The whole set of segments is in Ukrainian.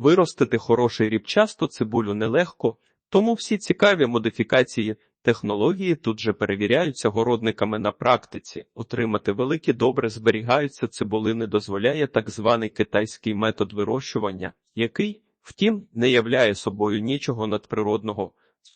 Виростити хороший ріпчасту цибулю нелегко, тому всі цікаві модифікації технології тут же перевіряються городниками на практиці. Отримати великі добре зберігаються цибулини дозволяє так званий китайський метод вирощування, який, втім, не являє собою нічого надприродного.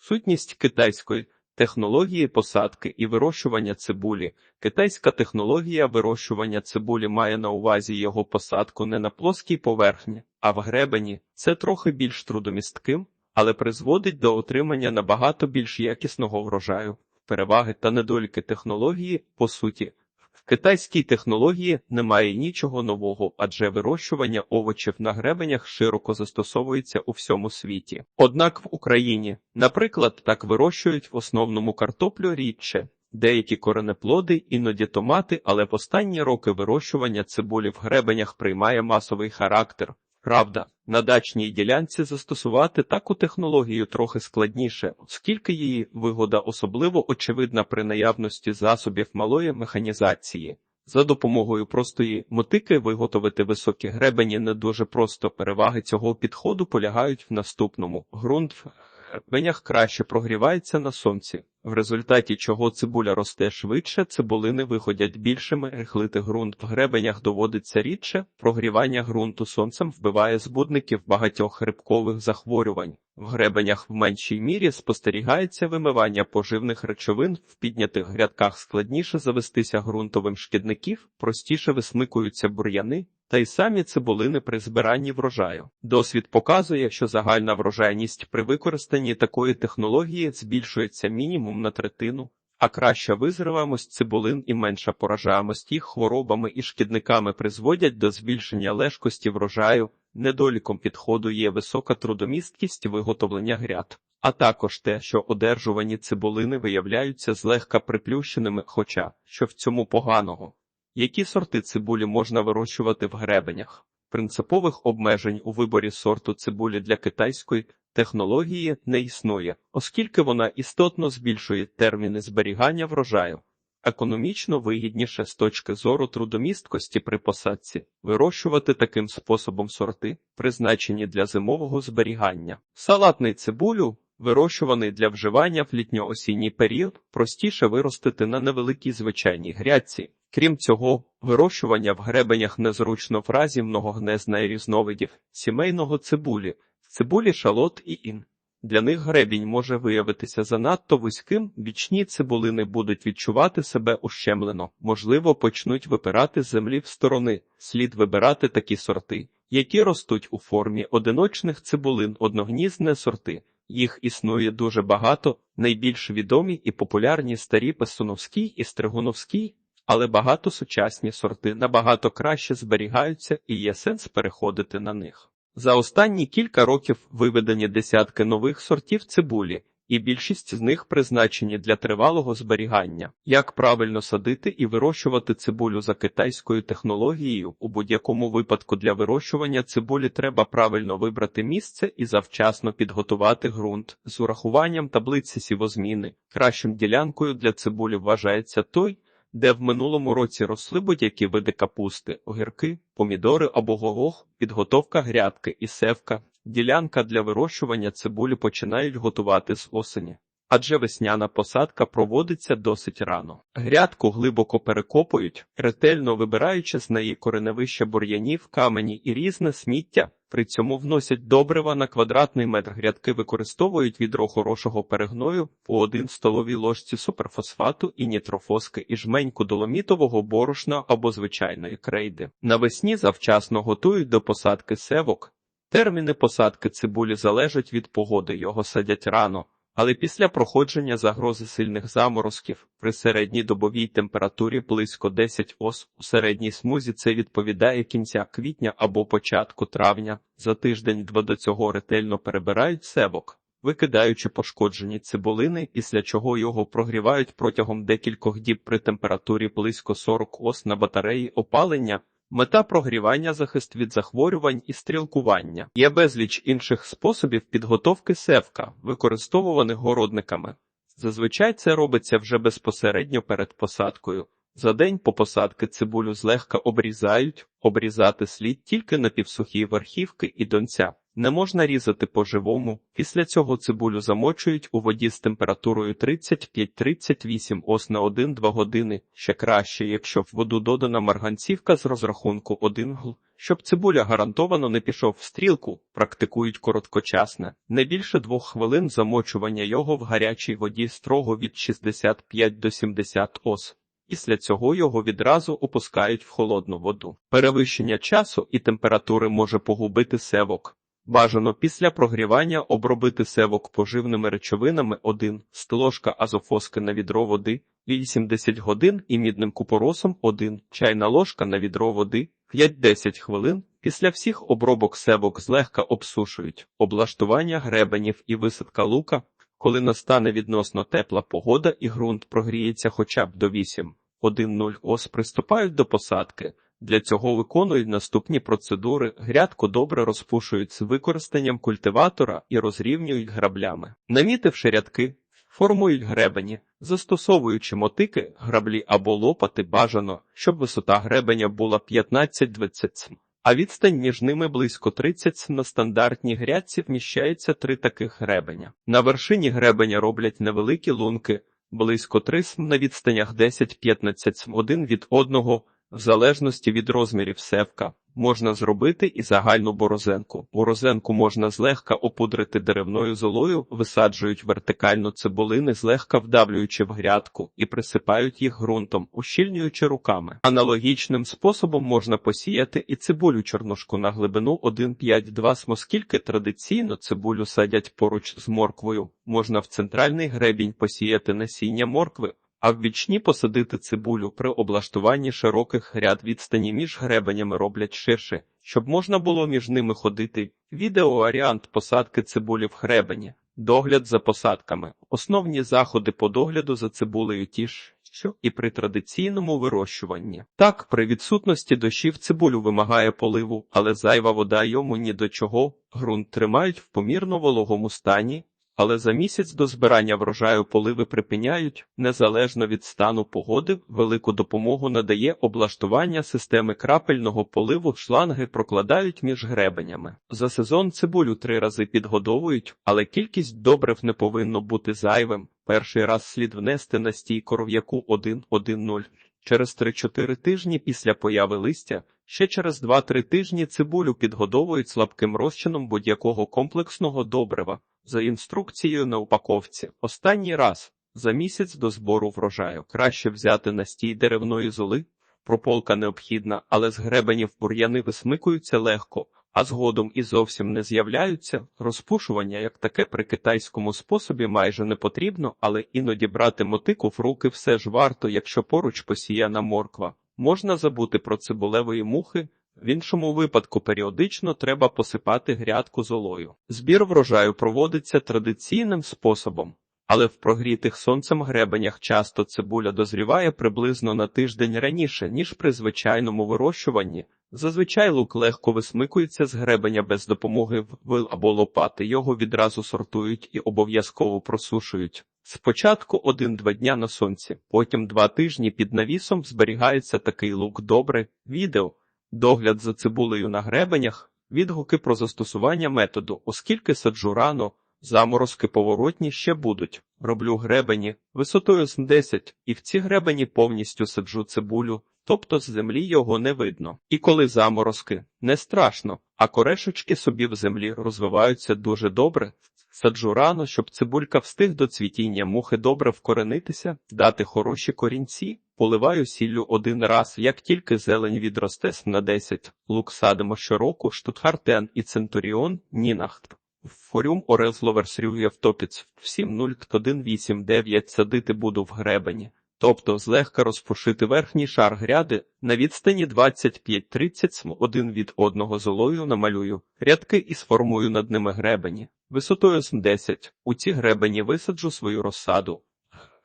Сутність китайської технології посадки і вирощування цибулі. Китайська технологія вирощування цибулі має на увазі його посадку не на плоскій поверхні, а в гребені. Це трохи більш трудомістким, але призводить до отримання набагато більш якісного врожаю. Переваги та недоліки технології, по суті, в китайській технології немає нічого нового, адже вирощування овочів на гребенях широко застосовується у всьому світі. Однак в Україні, наприклад, так вирощують в основному картоплю рідше. Деякі коренеплоди, іноді томати, але в останні роки вирощування цибулі в гребенях приймає масовий характер. Правда, на дачній ділянці застосувати таку технологію трохи складніше, оскільки її вигода особливо очевидна при наявності засобів малої механізації. За допомогою простої мотики виготовити високі гребені не дуже просто. Переваги цього підходу полягають в наступному. Ґрунт в гребенях краще прогрівається на сонці, в результаті чого цибуля росте швидше, цибулини виходять більшими, рихлити ґрунт в гребенях доводиться рідше, прогрівання ґрунту сонцем вбиває збудників багатьох грибкових захворювань. В гребенях в меншій мірі спостерігається вимивання поживних речовин, в піднятих грядках складніше завестися ґрунтовим шкідників, простіше висмикуються бур'яни, та й самі цибулини при збиранні врожаю. Досвід показує, що загальна врожайність при використанні такої технології збільшується мінімум на третину, а краща визриваємость цибулин і менша поражаємость їх хворобами і шкідниками призводять до збільшення лежкості врожаю. Недоліком підходу є висока трудомісткість виготовлення гряд, а також те, що одержувані цибулини виявляються злегка приплющеними, хоча що в цьому поганого. Які сорти цибулі можна вирощувати в гребенях? Принципових обмежень у виборі сорту цибулі для китайської технології не існує, оскільки вона істотно збільшує терміни зберігання врожаю. Економічно вигідніше з точки зору трудомісткості при посадці вирощувати таким способом сорти, призначені для зимового зберігання. Салатний цибулю, вирощуваний для вживання в літньо-осінній період, простіше виростити на невеликій звичайній грядці. Крім цього, вирощування в гребенях незручно в разі многогнезної різновидів сімейного цибулі, цибулі шалот і ін. Для них гребінь може виявитися занадто вузьким, бічні цибулини будуть відчувати себе ущемлено, можливо, почнуть випирати землі в сторони. Слід вибирати такі сорти, які ростуть у формі одиночних цибулин, одногнізне сорти. Їх існує дуже багато, найбільш відомі і популярні старі Песуновський і Стригуновський, але багато сучасні сорти набагато краще зберігаються і є сенс переходити на них. За останні кілька років виведені десятки нових сортів цибулі, і більшість з них призначені для тривалого зберігання. Як правильно садити і вирощувати цибулю за китайською технологією, у будь-якому випадку для вирощування цибулі треба правильно вибрати місце і завчасно підготувати ґрунт з урахуванням таблиці сівозміни. Кращим ділянкою для цибулі вважається той, де в минулому році росли будь-які види капусти, огірки, помідори або горох, підготовка грядки і севка. Ділянка для вирощування цибулі починають готувати з осені. Адже весняна посадка проводиться досить рано. Грядку глибоко перекопують, ретельно вибираючи з неї кореневище бур'янів, камені і різне сміття. При цьому вносять добрива на квадратний метр грядки, використовують відро хорошого перегною по один столовій ложці суперфосфату і нітрофоски і жменьку доломітового борошна або звичайної крейди. Навесні завчасно готують до посадки севок. Терміни посадки цибулі залежать від погоди, його садять рано. Але після проходження загрози сильних заморозків при середній добовій температурі близько 10 ос у середній смузі це відповідає кінця квітня або початку травня. За тиждень-два до цього ретельно перебирають севок, викидаючи пошкоджені цибулини, після чого його прогрівають протягом декількох діб при температурі близько 40 ос на батареї опалення. Мета прогрівання захист від захворювань і стрілкування. Є безліч інших способів підготовки севка, використовуваних городниками. Зазвичай це робиться вже безпосередньо перед посадкою. За день по посадки цибулю злегка обрізають, обрізати слід тільки на півсухі верхівки і донця. Не можна різати по-живому. Після цього цибулю замочують у воді з температурою 35-38 ос на 1-2 години. Ще краще, якщо в воду додана марганцівка з розрахунку 1 гл. Щоб цибуля гарантовано не пішов в стрілку, практикують короткочасне, не більше двох хвилин замочування його в гарячій воді строго від 65 до 70 ос. Після цього його відразу опускають в холодну воду. Перевищення часу і температури може погубити севок. Бажано після прогрівання обробити севок поживними речовинами 1 стложка азофоски на відро води 80 годин і мідним купоросом 1 чайна ложка на відро води 5-10 хвилин. Після всіх обробок севок злегка обсушують облаштування гребенів і висадка лука, коли настане відносно тепла погода і ґрунт прогріється хоча б до 8 1-0 ос приступають до посадки. Для цього виконують наступні процедури. Грядку добре розпушують з використанням культиватора і розрівнюють граблями. Намітивши рядки, формують гребені, застосовуючи мотики, граблі або лопати бажано, щоб висота гребеня була 15-20 см, а відстань між ними близько 30 см. На стандартній грядці вміщається три таких гребеня. На вершині гребеня роблять невеликі лунки, близько 3 см на відстанях 10-15 см один від одного. В залежності від розмірів севка можна зробити і загальну борозенку. Борозенку можна злегка опудрити деревною золою, висаджують вертикально цибулини, злегка вдавлюючи в грядку і присипають їх ґрунтом, ущільнюючи руками. Аналогічним способом можна посіяти і цибулю чорнушку на глибину 1,5-2 см, оскільки традиційно цибулю садять поруч з морквою. Можна в центральний гребінь посіяти насіння моркви а в вічні посадити цибулю при облаштуванні широких ряд відстані між гребенями роблять ширше, щоб можна було між ними ходити. Відеоваріант посадки цибулі в гребені, догляд за посадками, основні заходи по догляду за цибулею ті ж, що і при традиційному вирощуванні. Так, при відсутності дощів цибулю вимагає поливу, але зайва вода йому ні до чого, ґрунт тримають в помірно вологому стані. Але за місяць до збирання врожаю поливи припиняють, незалежно від стану погоди, велику допомогу надає облаштування системи крапельного поливу, шланги прокладають між гребенями. За сезон цибулю три рази підгодовують, але кількість добрив не повинно бути зайвим. Перший раз слід внести на стій коров'яку 1-1-0. Через 3-4 тижні після появи листя, ще через 2-3 тижні цибулю підгодовують слабким розчином будь-якого комплексного добрива. За інструкцією на упаковці, останній раз за місяць до збору врожаю краще взяти настій деревної золи. Прополка необхідна, але з гребенів бур'яни висмикуються легко, а згодом і зовсім не з'являються. Розпушування як таке при китайському способі майже не потрібно, але іноді брати мотику в руки все ж варто, якщо поруч посіяна морква. Можна забути про цибулевої мухи, в іншому випадку періодично треба посипати грядку золою. Збір врожаю проводиться традиційним способом, але в прогрітих сонцем гребенях часто цибуля дозріває приблизно на тиждень раніше, ніж при звичайному вирощуванні. Зазвичай лук легко висмикується з гребеня без допомоги вил або лопати, його відразу сортують і обов'язково просушують. Спочатку один-два дня на сонці, потім два тижні під навісом зберігається такий лук добре. Відео догляд за цибулею на гребенях, відгуки про застосування методу, оскільки саджу рано, заморозки поворотні ще будуть. Роблю гребені висотою з 10, і в ці гребені повністю саджу цибулю, тобто з землі його не видно. І коли заморозки не страшно, а корешечки собі в землі розвиваються дуже добре. Саджу рано, щоб цибулька встиг до цвітіння мухи добре вкоренитися, дати хороші корінці. Поливаю сіллю один раз, як тільки зелень відросте на 10. Лук садимо щороку, штутхартен і центуріон, нінахт. Форюм Орезловерсрює в топіц. Всім 0,189 садити буду в гребені. Тобто злегка розпушити верхній шар гряди на відстані 25-30 см один від одного золою намалюю, рядки і сформую над ними гребені. Висотою з 10. У ці гребені висаджу свою розсаду.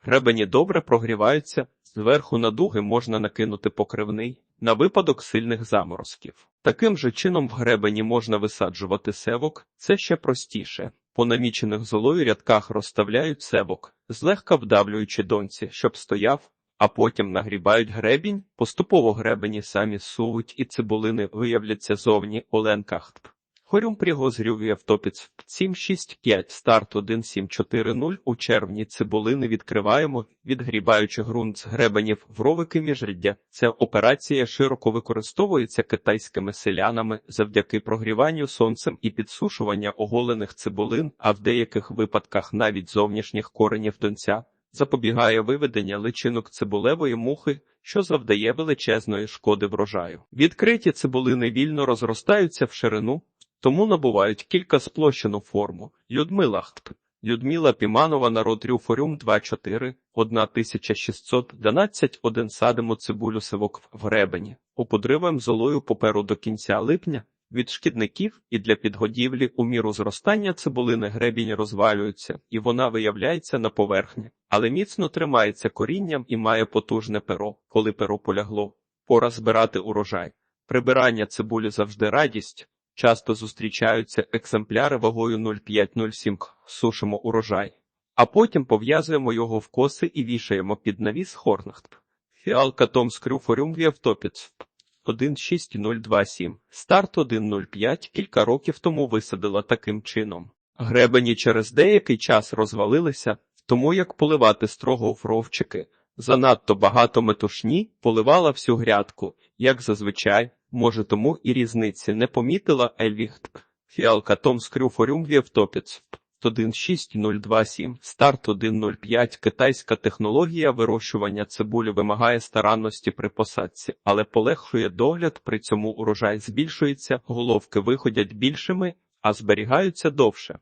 Гребені добре прогріваються, зверху на дуги можна накинути покривний на випадок сильних заморозків. Таким же чином в гребені можна висаджувати севок, це ще простіше. По намічених золою рядках розставляють севок, злегка вдавлюючи донці, щоб стояв, а потім нагрібають гребінь, поступово гребені самі сувуть і цибулини виявляться зовні оленках. Хорюм пригозрюв автопіц 765 старт 1740 у червні цибулини відкриваємо, відгрібаючи ґрунт з гребенів в ровики міжряддя. Ця операція широко використовується китайськими селянами завдяки прогріванню сонцем і підсушування оголених цибулин, а в деяких випадках навіть зовнішніх коренів донця. Запобігає виведення личинок цибулевої мухи, що завдає величезної шкоди врожаю. Відкриті цибулини вільно розростаються в ширину, тому набувають кілька сплощену форму. Людмила Хтп. Людмила Піманова, народ Рюфорюм 24, 1612, один садимо цибулю сивок в гребені. Оподриваємо золою поперу до кінця липня. Від шкідників і для підгодівлі у міру зростання цибулини гребінь розвалюється, і вона виявляється на поверхні, але міцно тримається корінням і має потужне перо, коли перо полягло. Пора збирати урожай. Прибирання цибулі завжди радість. Часто зустрічаються екземпляри вагою 0,5-0,7 к. Сушимо урожай, а потім пов'язуємо його в коси і вішаємо під навіс хорнахт. Фіалка Том Скрюфорюм Вєвтопіц. 16027. Старт 105 кілька років тому висадила таким чином. Гребені через деякий час розвалилися, тому як поливати строго в ровчики. Занадто багато метушні поливала всю грядку, як зазвичай, може тому і різниці не помітила Еліхт. Фіалка Том Скрюфорюм Вєвтопіц. 16027, старт 105, китайська технологія вирощування цибулі вимагає старанності при посадці, але полегшує догляд, при цьому урожай збільшується, головки виходять більшими, а зберігаються довше.